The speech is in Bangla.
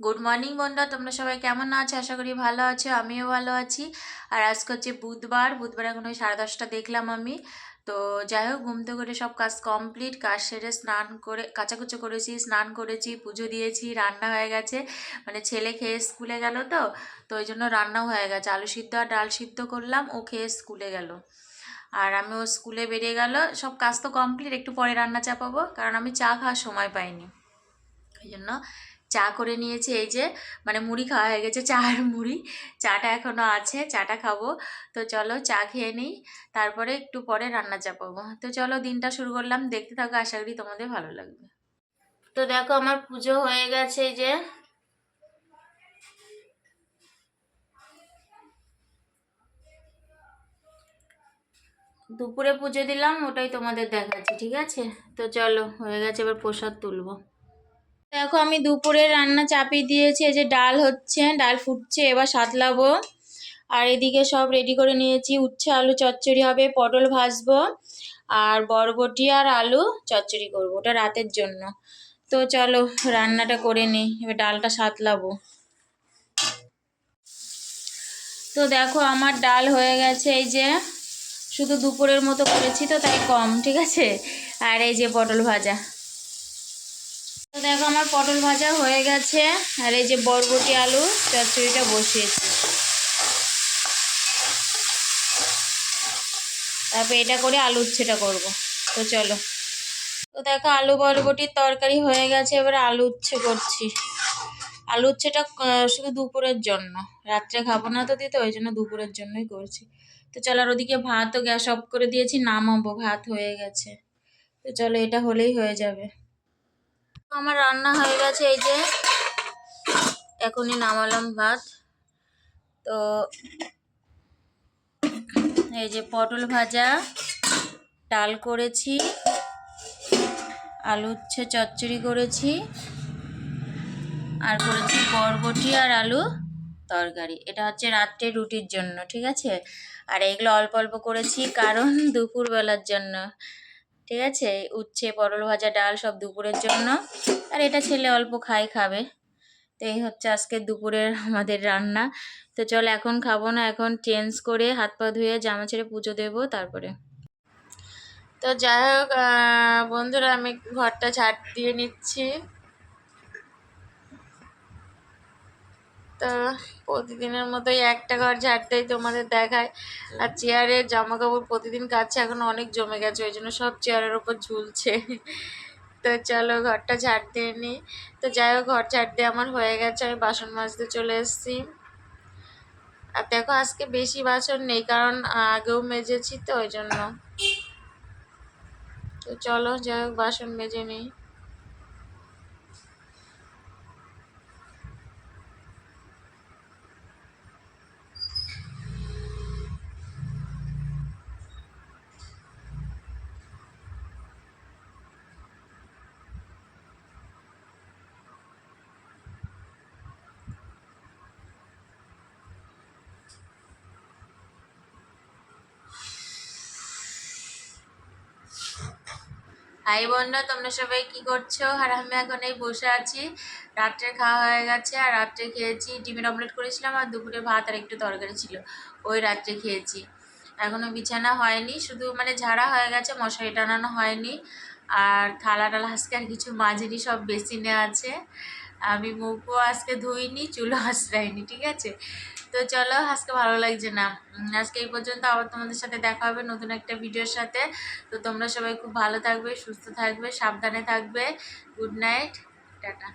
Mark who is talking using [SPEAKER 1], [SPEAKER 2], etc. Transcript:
[SPEAKER 1] গুড মর্নিং বন্ধুরা। তোমরা সবাই কেমন আছো? আশা করি ভালো আছো, আমিও ভালো আছি। আর আজকে হচ্ছে বুধবার। বুধবার এখন ওই সাড়ে দশটা দেখলাম আমি। তো যাই হোক, ঘুম থেকে করে সব কাজ কমপ্লিট কাজ সেরে স্নান করে, কাচাকুচো করেছি, স্নান করেছি, পুজো দিয়েছি, রান্না হয়ে গেছে। মানে ছেলে খেয়ে স্কুলে গেল তো তো ওই জন্য রান্নাও হয়ে গেছে। আলু সিদ্ধ আর ডাল সিদ্ধ করলাম, ও খেয়ে স্কুলে গেল। আর আমি ও স্কুলে বেরিয়ে গেল। সব কাজ তো কমপ্লিট একটু পরে রান্না চাপাবো, কারণ আমি চা খাওয়ার সময় পাইনি। ওই জন্য চা করে নিয়েছি, এই যে মানে মুড়ি খাওয়া হয়ে গেছে চা আর মুড়ি। চাটা এখনও আছে, চাটা খাব। তো চলো চা খেয়ে নিই, তারপরে একটু পরে রান্না চা চাপাবো। তো চলো দিনটা শুরু করলাম, দেখতে থাকো, আশা করি তোমাদের ভালো লাগবে। তো দেখো আমার পুজো হয়ে গেছে, এই যে। দুপুরে পুজো দিলাম, ওটাই তোমাদের দেখাচ্ছি, ঠিক আছে? তো চলো, হয়ে গেছে, এবার প্রসাদ তুলবো। দেখো আমি দুপুরে রান্না চাপিয়ে দিয়েছি, এই যে ডাল হচ্ছে, ডাল ফুটছে, এবার সাতলাবো। আর এদিকে সব রেডি করে নিয়েছি, উচ্ছে, আলু, চচ্চড়ি হবে, পটল ভাজবো, আর বরবটি আর আলু চচ্চড়ি করব, ওটা রাতের জন্য। তো চলো রান্নাটা করে নিই, এবার ডালটা সাতলাবো। তো দেখো আমার ডাল হয়ে গেছে, এই যে শুধু দুপুরের মতো করেছি তো তাই কম, ঠিক আছে? আর এই যে পটল ভাজা। তো দেখো আমার পটল ভাজা হয়ে গেছে, আর এই যে বরবটি আলু চচ্চড়িটা বসিয়েছি। তারপর এটা করে আলু উচ্ছেটা করব। তো চলো। তো দেখো আলু বরবটির তরকারি হয়ে গেছে, এবার আলু উচ্ছে করছি। আলু উচ্ছেটা শুধু দুপুরের জন্য। রাত্রে খাব না তো দিতে, ওই জন্য দুপুরের জন্যই করছি। তো চলো আর ওদিকে ভাতও গ্যাস অফ করে দিয়েছি, নামাবো, ভাত হয়ে গেছে। তো চলো এটা হলেই হয়ে যাবে। আমার রান্না হয়ে গেছে, এই যে। এখনই নামালাম ভাত। তো এই যে পটল ভাজা, ডাল করেছি, আলু উচ্ছে চচ্চড়ি করেছি, আর করেছি বরবটি আর আলু তরকারি। এটা হচ্ছে রাত্রে রুটির জন্য, ঠিক আছে? আর এগুলো অল্প অল্প করেছি কারণ দুপুরবেলার জন্য। ঠিক আছে? উচ্ছে, পটল ভাজা, ডাল সব দুপুরের জন্য। আর এটা ছেলে অল্প খাই খাবে। তো এই হচ্ছে আজকে দুপুরের আমাদের রান্না। তো চল, এখন খাব না, এখন চেঞ্জ করে হাত পা ধুয়ে জামা ছেড়ে পুজো দেবো তারপরে। তো যাই হোক বন্ধুরা, আমি ঘরটা ঝাড় দিয়ে নিচ্ছি। তো প্রতিদিনের মতোই একটা ঘর ঝাড়তেই তোমাদের দেখায়। আর চেয়ারের জামা কাপড় প্রতিদিন কাছে এখন অনেক জমে গেছে, ওই জন্য সব চেয়ারের ওপর ঝুলছে। তো চলো ঘরটা ঝাড় দিয়ে নিই। তো যাই হোক, ঘর ঝাড় দিয়ে আমার হয়ে গেছে, আমি বাসন মাজতে চলে এসেছি। আর দেখো, আজকে বেশি বাসন নেই, কারণ আগেও মেজেছি তো, ওই জন্য। তো চলো, যাই হোক, বাসন মেজে নিই। হাই বোনরা, তোমরা সবাই কি করছ? আর আমি এখন এই বসে আছি। রাত্রে খাওয়া হয়ে গেছে, আর রাত্রে খেয়েছি। ডিমের অমলেট করেছিলাম, আর দুপুরে ভাত আর একটু তরকারি ছিল। ওই রাত্রে খেয়েছি। এখনও বিছানা হয়নি, শুধু মানে ঝাড়া হয়ে গেছে, মশারি টানানো হয়নি। আর থালা টালা আজকে আর কিছু মাঝেরই সব বেসিনে আছে। আমি মুখও আজকে ধুইনি চুলো আশ্রাইনি, ঠিক আছে? তো চলো, আজকে ভালো লাগছে না। আজকে এই পর্যন্ত আবার তোমাদের সাথে দেখা হবে নতুন একটা ভিডিওর সাথে। তো তোমরা সবাই খুব ভালো থাকবে, সুস্থ থাকবে, সাবধানে থাকবে। Good night, tata.